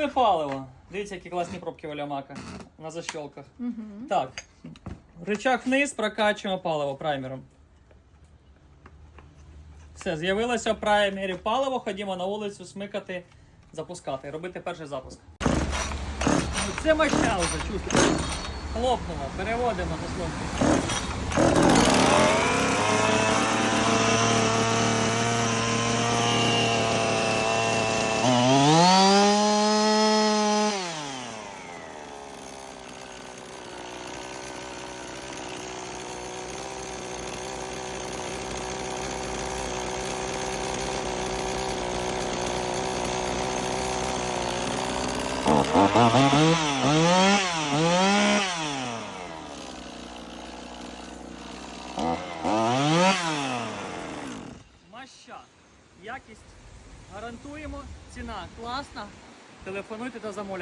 Залили паливо. Дивіться, які класні пробки у лямака на защолках. Угу. Так. Рычаг вниз, прокачуємо паливо праймером. Все, з'явилося в праймері паливо. Ходімо на вулицю смикати, запускати, робити перший запуск. Це моща вже, чувствую. Хлопнуло, переводимо заслонки. Маща. Якість гарантуємо. Ціна класна. Телефонуйте та замовляйте.